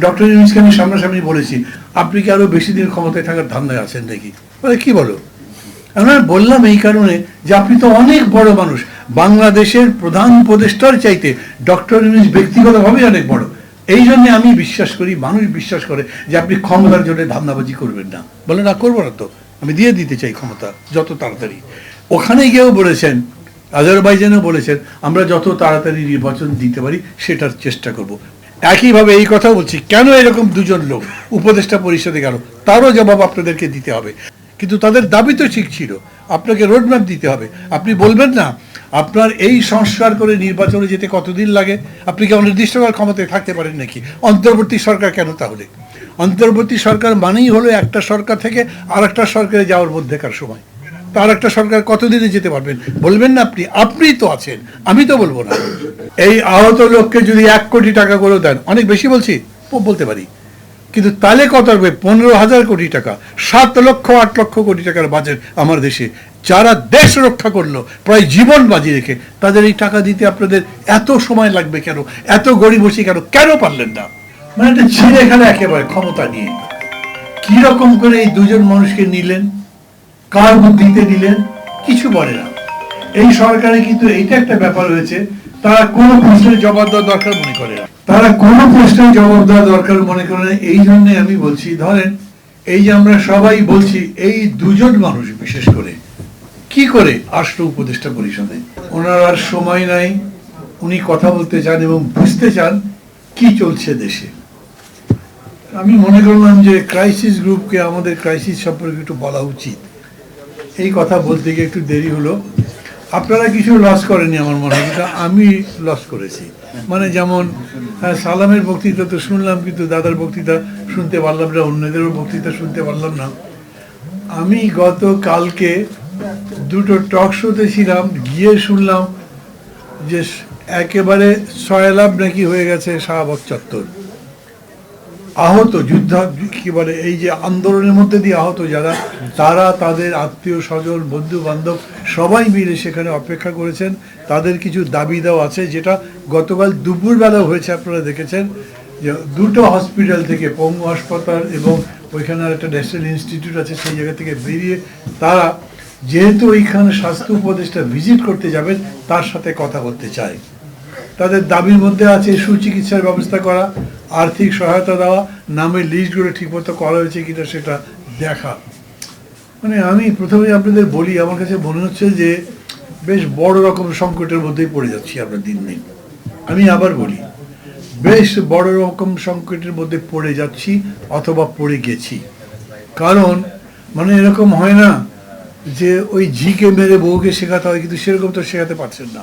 Doctor ইউনুসকে আমি সামনাসামনি বলেছি, আপনি কি আরও বেশি দিন ক্ষমতায় থাকার ধান্দায় আছেন নাকি? বলে, কি বলো? আমরা বললাম এই কারণে যে আপনি তো অনেক বড় মানুষ। বাংলাদেশের প্রধান উপদেষ্টার চাইতে ডক্টর ইউনুস ব্যক্তিগতভাবে অনেক বড়। এই জন্য আমি বিশ্বাস করি, মানুষ বিশ্বাস করে যে আপনি ক্ষমতার জন্য ধান্দাবাজি করবেন না। বলে, না, করব না তো। আমি দিয়ে দিতে চাই ক্ষমতা, যত তাড়াতাড়ি। ওখানে গিয়েও বলেছেন, আজারবাইজানও বলেছেন, আমরা যত তাড়াতাড়ি নির্বাচন দিতে পারি, সেটার চেষ্টা করব। একইভাবে এই কথা বলছি, কেন এরকম দুজন লোক উপদেষ্টা পরিষদে গেল? তারও জবাব আপনাদেরকে দিতে হবে। কিন্তু তাদের দাবি তো ঠিক ছিল। আপনাকে রোডম্যাপ দিতে হবে। আপনি বলবেন না, আপনার এই সংস্কার করে নির্বাচনে যেতে কতদিন লাগে? আপনি কি অনির্দিষ্টকাল ক্ষমতায় থাকতে পারেন নাকি? অন্তর্বর্তী সরকার কেন তাহলে? অন্তর্বর্তী সরকার মানেই হলো একটা সরকার থেকে আর একটা সরকারে যাওয়ার মধ্যেকার সময়। তার একটা সরকার কতদিনে যেতে পারবেন? বলবেন না আপনি আপনিই তো আছেন, আমি তো বলব না। এই আহত লোককে যদি এক কোটি টাকা করেও দেন, অনেক বেশি বলছি বলতে পারি। কিন্তু তাহলে কত হবে পনেরো হাজার কোটি টাকা, সাত লক্ষ, আট লক্ষ কোটি টাকার বাজেট আমার দেশে। যারা দেশ রক্ষা করল, প্রায় জীবন বাজি রেখে, তাদের এই টাকা দিতে আপনাদের এত সময় লাগবে কেন? এত গরিব গরিবসি কেন? কেন পারলেন না? মানে একটা ছেলে খেলা একেবারে ক্ষমতা নিয়ে। কীরকম করে এই দুজন মানুষকে নিলেন? কার বুদ্ধিতে নিলেন কিছু বলে না। এই সরকারে কিন্তু এইটা একটা ব্যাপার হয়েছে তারা কোনো প্রশ্নের জবাব দেওয়া দরকার মনে করে না। তারা কোনো প্রশ্নের জবাব দেওয়া দরকার মনে করে না, এই জন্য আমি বলছি, ধরেন এই যে আমরা সবাই বলছি, এই দুজন মানুষ বিশেষ করে, কি করে আসলো উপদেষ্টা পরিষদে? ওনার আর সময় নাই, উনি কথা বলতে চান এবং বুঝতে চান কি চলছে দেশে। আমি মনে করলাম যে ক্রাইসিস গ্রুপকে আমাদের ক্রাইসিস সম্পর্কে একটু বলা উচিত। এই কথা বলতে গিয়ে একটু দেরি হলো। আপনারা কিছু লস করেনি আমার মনে হয় আমি লস করেছি। মানে যেমন সালামের বক্তৃতা তো শুনলাম, কিন্তু দাদার বক্তৃতা শুনতে পারলাম না, অন্যদেরও বক্তৃতা শুনতে পারলাম না। আমি গত কালকে দুটো টক শোতে ছিলাম, গিয়ে শুনলাম যে একেবারে সয়লাভ নাকি হয়ে গেছে শাহবাগ চত্বর। আহত যুদ্ধ, কি বলে, এই যে আন্দোলনের মধ্যে দিয়ে আহত যারা, তারা তাদের আত্মীয় স্বজন বন্ধু বান্ধব সবাই মিলে সেখানে অপেক্ষা করেছেন। তাদের কিছু দাবি দেওয়া আছে, যেটা গতকাল দুপুরবেলা হয়েছে, আপনারা দেখেছেন। যে দুটো হসপিটাল থেকে, পঙ্গু হাসপাতাল এবং ওইখানে একটা ন্যাশনাল ইনস্টিটিউট আছে, সেই জায়গা থেকে বেরিয়ে তারা যেহেতু ওইখানে স্বাস্থ্য উপদেষ্টা ভিজিট করতে যাবেন, তার সাথে কথা বলতে চায়। তাদের দাবির মধ্যে আছে সুচিকিৎসার ব্যবস্থা করা, আর্থিক সহায়তা দেওয়া নামের লিস্টগুলো ঠিকমতো করা হয়েছে কিনা সেটা দেখা। মানে আমি প্রথমে আপনাদের বলি, আমার কাছে মনে হচ্ছে যে বেশ বড় রকম সংকটের মধ্যেই পড়ে যাচ্ছি আমরা দিন দিন। আমি আবার বলি, বেশ বড় রকম সংকটের মধ্যে পড়ে যাচ্ছি অথবা পড়ে গেছি। কারণ মানে এরকম হয় না যে ওই ঝিকে মেরে বউকে শেখাতে হয়, কিন্তু সেরকম তো শেখাতে পারছেন না।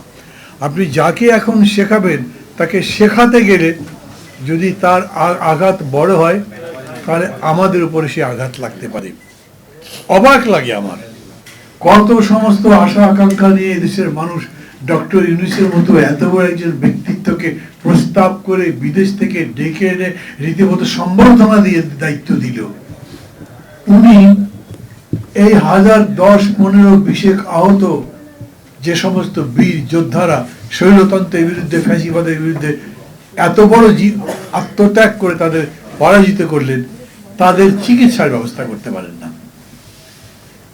আপনি যাকে এখন শেখাবেন, তাকে শেখাতে গেলে যদি তার আঘাত বড় হয়, তাহলে আমাদের উপরে সে আঘাত লাগতে পারে। অবাক লাগে আমার। কত সমস্ত আশা আকাঙ্ক্ষা নিয়ে দেশের মানুষ ডক্টর ইউনুসের মতো এত বড় একজন ব্যক্তিত্বকে প্রস্তাব করে বিদেশ থেকে ডেকে এনে রীতিমতো সম্বর্ধনা দিয়ে দায়িত্ব দিল। উনি এই হাজার দশ, পনেরো, বিশেক আহত যে সমস্ত বীর যোদ্ধারা শৈলতন্ত্রের বিরুদ্ধে, ফ্যাসিবাদের বিরুদ্ধে এত বড় আত্মত্যাগ করে তাদের পরাজিত করলেন, তাদের চিকিৎসার ব্যবস্থা করতে পারেন না।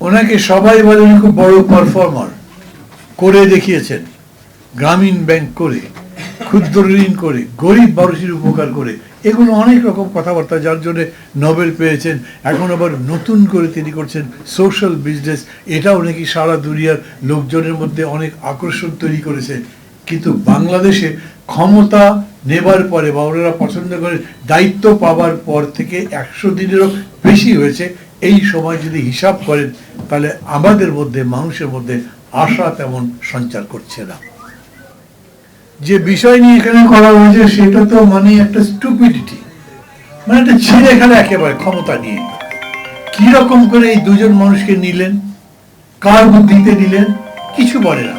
ওনাকে সবাই বলে উনি খুব বড় পারফর্মার, করে দেখিয়েছেন, গ্রামীণ ব্যাংক করে, ক্ষুদ্র ঋণ করে, গরিব মানুষের উপকার করে এগুলো অনেক রকম কথাবার্তা যার জন্য নোবেল পেয়েছেন। এখন আবার নতুন করে তিনি করছেন সোশ্যাল বিজনেস এটাও নাকি সারা দুনিয়ার লোকজনের মধ্যে অনেক আকর্ষণ তৈরি করেছে। কিন্তু বাংলাদেশে ক্ষমতা নেবার পরে বা ওনারা পছন্দ করে দায়িত্ব পাওয়ার পর থেকে একশো দিনেরও বেশি হয়েছে। এই সময় যদি হিসাব করেন, তাহলে আমাদের মধ্যে, মানুষের মধ্যে আশা তেমন সঞ্চার করছে না। যে বিষয় নিয়ে এখানে করা হয়েছে, সেটা তো মানে একটা স্টুপিডিটি মানে একটা ছেলে খেলা একেবারে ক্ষমতা নিয়ে। রকম করে এই দুজন মানুষকে নিলেন? কার বুদ্ধিতে নিলেন? কিছু বলে না।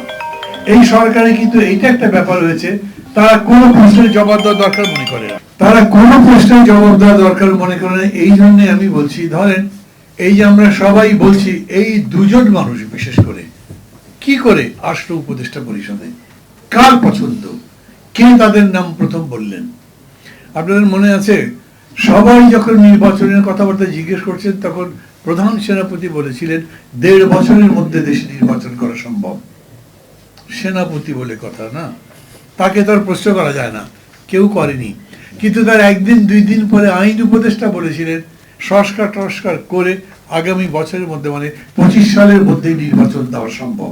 এই সরকারে কিন্তু এইটা একটা ব্যাপার হয়েছে তারা কোনো প্রশ্নের জবাব দেওয়া দরকার মনে করে না। তারা কোনো প্রশ্নের জবাব দেওয়া দরকার মনে করে না। এই জন্য আমি বলছি, ধরেন, এই যে আমরা সবাই বলছি, এই দুজন মানুষ বিশেষ করে, কি করে আসলো উপদেষ্টা পরিষদে? কার পছন্দ? কে তাদের নাম প্রথম বললেন? আপনাদের মনে আছে, সবাই যখন নির্বাচনের কথাবার্তা জিজ্ঞেস করছেন, তখন প্রধান সেনাপতি বলেছিলেন, দেড় বছরের মধ্যে দেশে নির্বাচন করা সম্ভব। সেনাপতি বলে কথা, না? তাকে তার প্রশ্ন করা যায় না, কেউ করেনি। কিন্তু তার একদিন, দুই দিন পরে আইন উপদেষ্টা বলেছিলেন সংস্কার টস্কার করে আগামী বছরের মধ্যে মানে পঁচিশ সালের মধ্যেই নির্বাচন দেওয়া সম্ভব।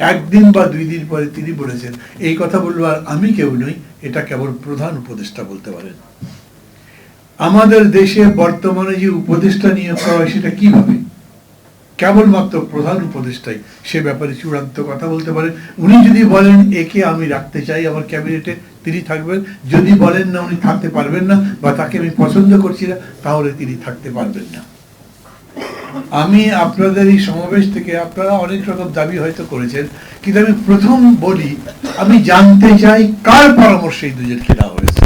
একদিন বা দুই দিন পরে তিনি বলেছেন, এই কথা বলব আর আমি কেউ নই, এটা কেবল প্রধান উপদেষ্টা বলতে পারেন। আমাদের দেশে বর্তমানে যে উপদেষ্টা নিয়োগ করা হয় সেটা কীভাবে? কেবলমাত্র প্রধান উপদেষ্টাই, সে ব্যাপারে চূড়ান্ত কথা বলতে পারেন। উনি যদি বলেন, একে আমি রাখতে চাই আমার ক্যাবিনেটে, তিনি থাকবেন। যদি বলেন না, উনি থাকতে পারবেন না বা তাকে আমি পছন্দ করছি না, তাহলে তিনি থাকতে পারবেন না। আমি আপনাদের এই সমাবেশ থেকে আপনারা অনেক রকম দাবি হয়তো করেছেন, কিন্তু আমি প্রথম বলি, আমি জানতে চাই কার পরামর্শে এই দুজনকে দেওয়া হয়েছে।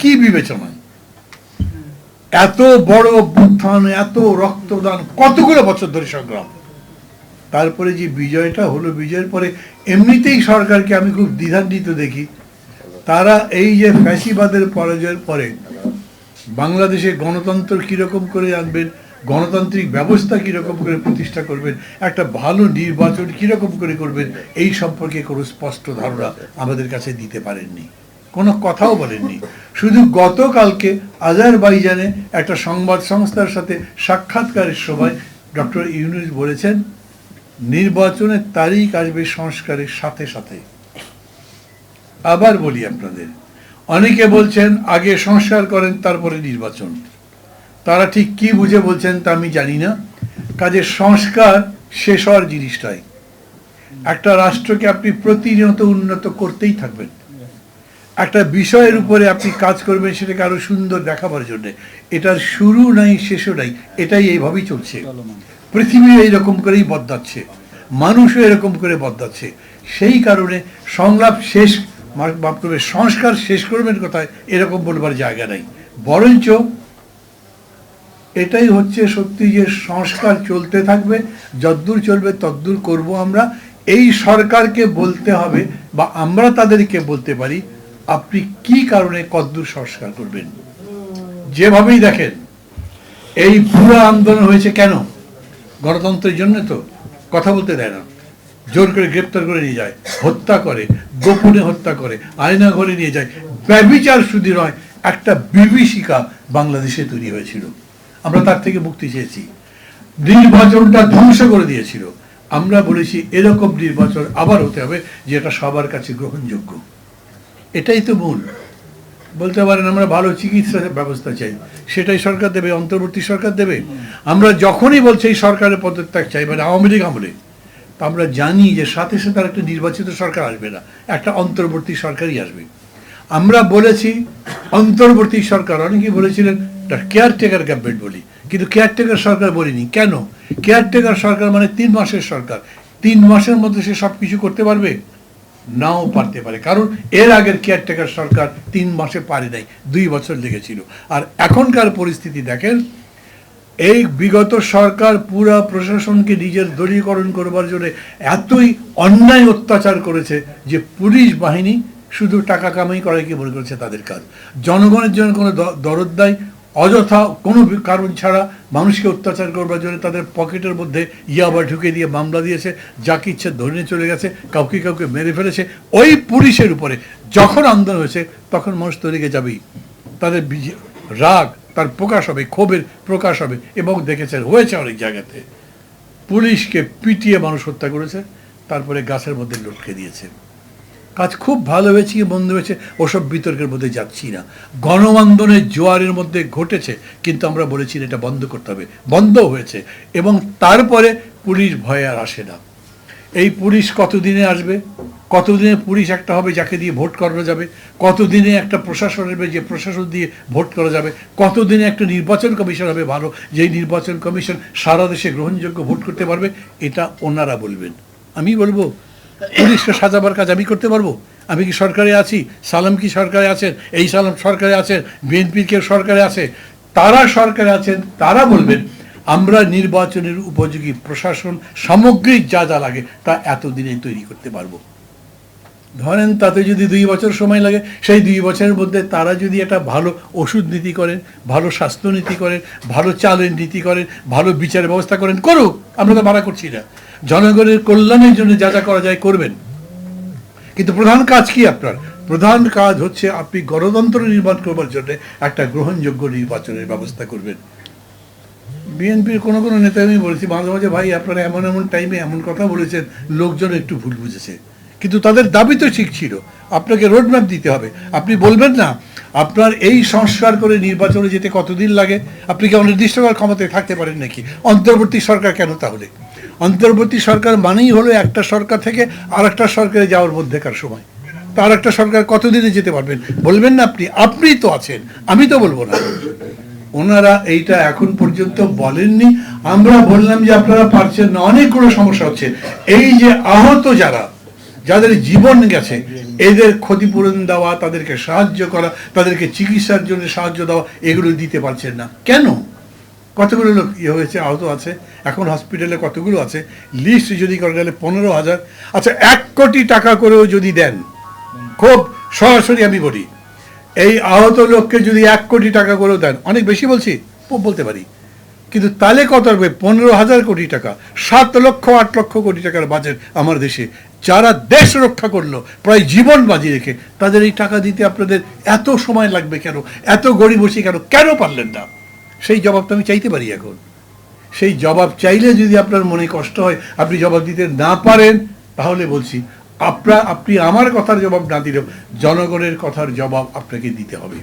কি বিবেচনায়? এত বড় অভ্যুত্থান এত রক্তদান, কতগুলো বছর ধরে সংগ্রাম। তারপরে যে বিজয়টা হলো, বিজয়ের পরে এমনিতেই সরকারকে আমি খুব দ্বিধান্বিত দেখি। তারা এই যে ফ্যাসিবাদের পরাজয়ের পরে বাংলাদেশে গণতন্ত্র কীরকম করে আনবেন গণতান্ত্রিক ব্যবস্থা কীরকম করে প্রতিষ্ঠা করবেন? একটা ভালো নির্বাচন কীরকম করে করবেন? এই সম্পর্কে কোনো স্পষ্ট ধারণা আমাদের কাছে দিতে পারেননি। কোনো কথাও বলেননি। শুধু গতকালকে আজারবাইজানে একটা সংবাদ সংস্থার সাথে সাক্ষাৎকারের সময় ডক্টর ইউনুস বলেছেন, নির্বাচনের তারিখ আসবে সংস্কারের সাথে সাথে। আবার বলি আপনাদের, অনেকে বলছেন, আগে সংস্কার করেন, তারপরে নির্বাচন। তারা ঠিক কি বুঝে বলছেন তা আমি জানি না। কাজে সংস্কার শেষ হওয়ার জিনিসটাই। একটা রাষ্ট্রকে আপনি প্রতিনিয়ত উন্নত করতেই থাকবেন। একটা বিষয়ের উপরে আপনি কাজ করবেন সেটাকে আরও সুন্দর দেখাবার জন্য। এটার শুরু নাই, শেষও নাই, এটাই এইভাবেই চলছে। পৃথিবী এইরকম করেই বদলাচ্ছে। মানুষও এরকম করে বদলাচ্ছে। সেই কারণে সংলাপ শেষ, মাফ করবে, সংস্কার শেষ করবেন কোথায়, এরকম বলবার জায়গা নাই। বরঞ্চ এটাই হচ্ছে সত্যি যে সংস্কার চলতে থাকবে, যদ্দূর চলবে তদ্দূর করব আমরা। এই সরকারকে বলতে হবে বা আমরা তাদেরকে বলতে পারি, আপনি কি কারণে কদ্দূর সংস্কার করবেন? যেভাবেই দেখেন, এই পুরো আন্দোলন হয়েছে কেন? গণতন্ত্রের জন্য তো, কথা বলতে দেয় না। জোর করে গ্রেপ্তার করে নিয়ে যায়, হত্যা করে, গোপনে হত্যা করে, আয়না ঘরে নিয়ে যায়। ব্যবিচার শুধু নয়, একটা বিভীষিকা বাংলাদেশে তৈরি হয়েছিল। আমরা তার থেকে মুক্তি চেয়েছি। নির্বাচনটা ধ্বংস করে দিয়েছিল। আমরা বলেছি, এরকম নির্বাচন আবার হতে হবে, যেটা সবার কাছে গ্রহণযোগ্য। এটাই তো মূল। বলতে পারেন, আমরা ভালো চিকিৎসা ব্যবস্থা চাই। সেটাই সরকার দেবে, অন্তর্বর্তী সরকার দেবে। আমরা যখনই বলছি, এই সরকারের পদত্যাগ চাই মানে আওয়ামী লীগ আমলে, তা আমরা জানি যে সাথে সাথে আর একটা নির্বাচিত সরকার আসবে না। একটা অন্তর্বর্তী সরকারই আসবে। আমরা বলেছি, অন্তর্বর্তী সরকার, অনেকেই বলেছিলেন কেয়ারটেকার গভর্নমেন্ট বলি। কিন্তু কেয়ারটেকার সরকার বলিনি। কেন? কেয়ারটেকার সরকার মানে তিন মাসের সরকার। তিন মাসের মধ্যে সে সব কিছু করতে পারবে? নাও পারতে পারে। কারণ এর আগের কেয়ারটেকার সরকার তিন মাসে পারে নাই দুই বছর লেগেছিল। আর এখনকার পরিস্থিতি দেখেন, এই বিগত সরকার পুরা প্রশাসনকে নিজের দলীয়করণ করবার জন্য এতই অন্যায় অত্যাচার করেছে যে পুলিশ বাহিনী শুধু টাকা কামাই করাই কি মনে করেছে তাদের কাজ? জনগণের জন্য কোনো দরদ দেয় অযথা কোনো কারণ ছাড়া মানুষকে অত্যাচার করবার জন্য তাদের পকেটের মধ্যে ইয়াবা ঢুকে দিয়ে মামলা দিয়েছে, যাকে ইচ্ছে ধরে চলে গেছে, কাউকে কাউকে মেরে ফেলেছে। ওই পুলিশের উপরে যখন আন্দোলন হয়েছে, তখন মানুষ তো রেগে যাবেই। তাদের রাগ, তার প্রকাশ হবে, ক্ষোভের প্রকাশ হবে, এবং দেখেছে হয়েছে অনেক জায়গাতে। পুলিশকে পিটিয়ে মানুষ হত্যা করেছে, তারপরে গাছের মধ্যে লটকে দিয়েছে। কাজ খুব ভালো হয়েছে কি মন্দ হয়েছে, ওসব বিতর্কের মধ্যে যাচ্ছি না। গণ আন্দোলনের জোয়ারের মধ্যে ঘটেছে, কিন্তু আমরা বলেছি এটা বন্ধ করতে হবে। বন্ধ হয়েছে, এবং তারপরে পুলিশ ভয়ে আর আসে না। এই পুলিশ কতদিনে আসবে? কতদিনে পুলিশ একটা হবে যাকে দিয়ে ভোট করানো যাবে? কতদিনে একটা প্রশাসন হবে যে প্রশাসন দিয়ে ভোট করা যাবে? কতদিনে একটা নির্বাচন কমিশন হবে ভালো, যেই নির্বাচন কমিশন সারা দেশে গ্রহণযোগ্য ভোট করতে পারবে? এটা ওনারা বলবেন। আমি বলব পুলিশকে সাজাবার কাজ আমি করতে পারব? আমি কি সরকারে আছি? সালাম কি সরকারে আছেন? এই সালাম সরকারে আছেন? বিএনপির কেউ সরকারে আছে? তারা সরকারে আছেন, তারা বলবেন, আমরা নির্বাচনের উপযোগী প্রশাসন, সামগ্রিক যা যা লাগে, তা এতদিনে তৈরি করতে পারব। ধরেন তাতে যদি দুই বছর সময় লাগে, সেই দুই বছরের মধ্যে তারা যদি একটা ভালো ওষুধ নীতি করেন, ভালো স্বাস্থ্য নীতি করেন, ভালো চালের নীতি করেন, ভালো বিচার ব্যবস্থা করেন, করুক, আমরা তো মানা করছি না। জনগণের কল্যাণের জন্য যা যা করা যায় করবেন। কিন্তু প্রধান কাজ কি আপনার? প্রধান কাজ হচ্ছে আপনি গণতন্ত্র নির্মাণ করবার জন্য একটা গ্রহণযোগ্য নির্বাচনের ব্যবস্থা করবেন। বিএনপির কোনো কোনো নেতা আমি বলেছি, মাঝে মাঝে ভাই আপনারা এমন এমন টাইমে এমন কথা বলেছেন, লোকজন একটু ভুল বুঝেছে। কিন্তু তাদের দাবি তো ঠিক ছিল। আপনাকে রোডম্যাপ দিতে হবে। আপনি বলবেন না, আপনার এই সংস্কার করে নির্বাচনে যেতে কতদিন লাগে? আপনি কি অনির্দিষ্টকাল ক্ষমতায় থাকতে পারেন নাকি? অন্তর্বর্তী সরকার কেন তাহলে? অন্তর্বর্তী সরকার মানেই হলো একটা সরকার থেকে আর একটা সরকারে যাওয়ার মধ্যেকার সময়। তার একটা সরকার কতদিনে যেতে পারবেন? বলবেন না আপনি। আপনি তো আছেন, আমি তো বলব না। ওনারা এইটা এখন পর্যন্ত বলেননি। আমরা বললাম যে আপনারা পারছেন না, অনেকগুলো সমস্যা হচ্ছে। এই যে আহত যারা যাদের জীবন গেছে, এদের ক্ষতিপূরণ দেওয়া, তাদেরকে সাহায্য করা, তাদেরকে চিকিৎসার জন্য সাহায্য দেওয়া, এগুলো দিতে পারছেন না। কেন? কতগুলো লোক ইয়ে হয়েছে, আহত আছে, এখন হসপিটালে কতগুলো আছে? লিস্ট যদি করে গেলে পনেরো হাজার। আচ্ছা এক কোটি টাকা করেও যদি দেন, খুব সরাসরি আমি বলি, এই আহত লোককে যদি এক কোটি টাকা করেও দেন, অনেক বেশি বলছি বলতে পারি। কিন্তু তাহলে কত হবে পনেরো হাজার কোটি টাকা, সাত লক্ষ, আট লক্ষ কোটি টাকার বাজেট আমার দেশে। যারা দেশ রক্ষা করল, প্রায় জীবন বাজি রেখে, তাদের এই টাকা দিতে আপনাদের এত সময় লাগবে কেন? এত গরিব বসে কেন? কেন পারলেন না? সেই জবাব তো আমি চাইতে পারি এখন। সেই জবাব চাইলে যদি আপনার মনে কষ্ট হয়, আপনি জবাব দিতে না পারেন, তাহলে বলছি আপনার আপনি আমার কথার জবাব না দিলেও জনগণের কথার জবাব আপনাকে দিতে হবে।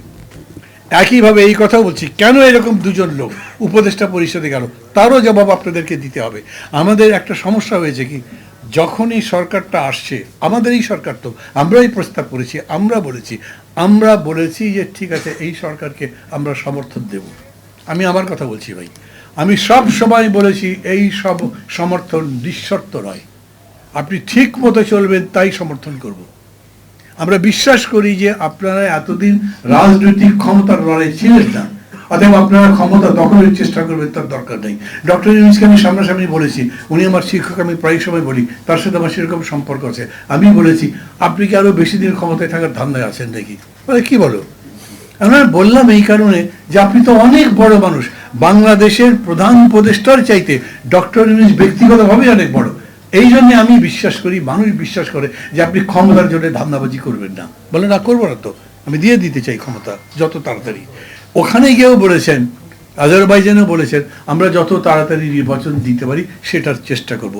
একইভাবে এই কথা বলছি, কেন এরকম দুজন লোক উপদেষ্টা পরিষদে গেল? তারও জবাব আপনাদেরকে দিতে হবে। আমাদের একটা সমস্যা হয়েছে কি? যখন এই সরকারটা আসছে আমাদের এই সরকার তো, আমরাই প্রস্তাব করেছি, আমরা বলেছি। আমরা বলেছি যে, ঠিক আছে, এই সরকারকে আমরা সমর্থন দেব। আমি আমার কথা বলছি ভাই। আমি সব সময় বলেছি, এই সব সমর্থন নিঃশর্ত নয়। আপনি ঠিক মতো চলবেন, তাই সমর্থন করব। আমরা বিশ্বাস করি যে, আপনারা এতদিন রাজনৈতিক ক্ষমতার লড়াই ছিলেন না। অতএব আপনারা ক্ষমতা দখলের চেষ্টা করবেন, তার দরকার নেই। ডক্টর ইউনুসকে আমি সামনাসামনি বলেছি, উনি আমার শিক্ষক, আমি প্রায় সময় বলি, তার সাথে আমার সেরকম সম্পর্ক আছে। আমি বলেছি, আপনি কি আরও বেশি দিন ক্ষমতায় থাকার ধান্দায় আছেন নাকি কি বলো? আমরা বললাম এই কারণে যে আপনি তো অনেক বড় মানুষ। বাংলাদেশের প্রধান উপদেষ্টার চাইতে ডক্টর ইউনুস ব্যক্তিগতভাবে অনেক বড়। এই জন্য আমি বিশ্বাস করি, মানুষ বিশ্বাস করে যে আপনি ক্ষমতার জন্য ধান্দাবাজি করবেন না। বলে, না, করব না তো। আমি দিয়ে দিতে চাই ক্ষমতা, যত তাড়াতাড়ি। ওখানে গিয়েও বলেছেন আজারবাইজানেও বলেছেন আমরা যত তাড়াতাড়ি নির্বাচন দিতে পারি সেটার চেষ্টা করব।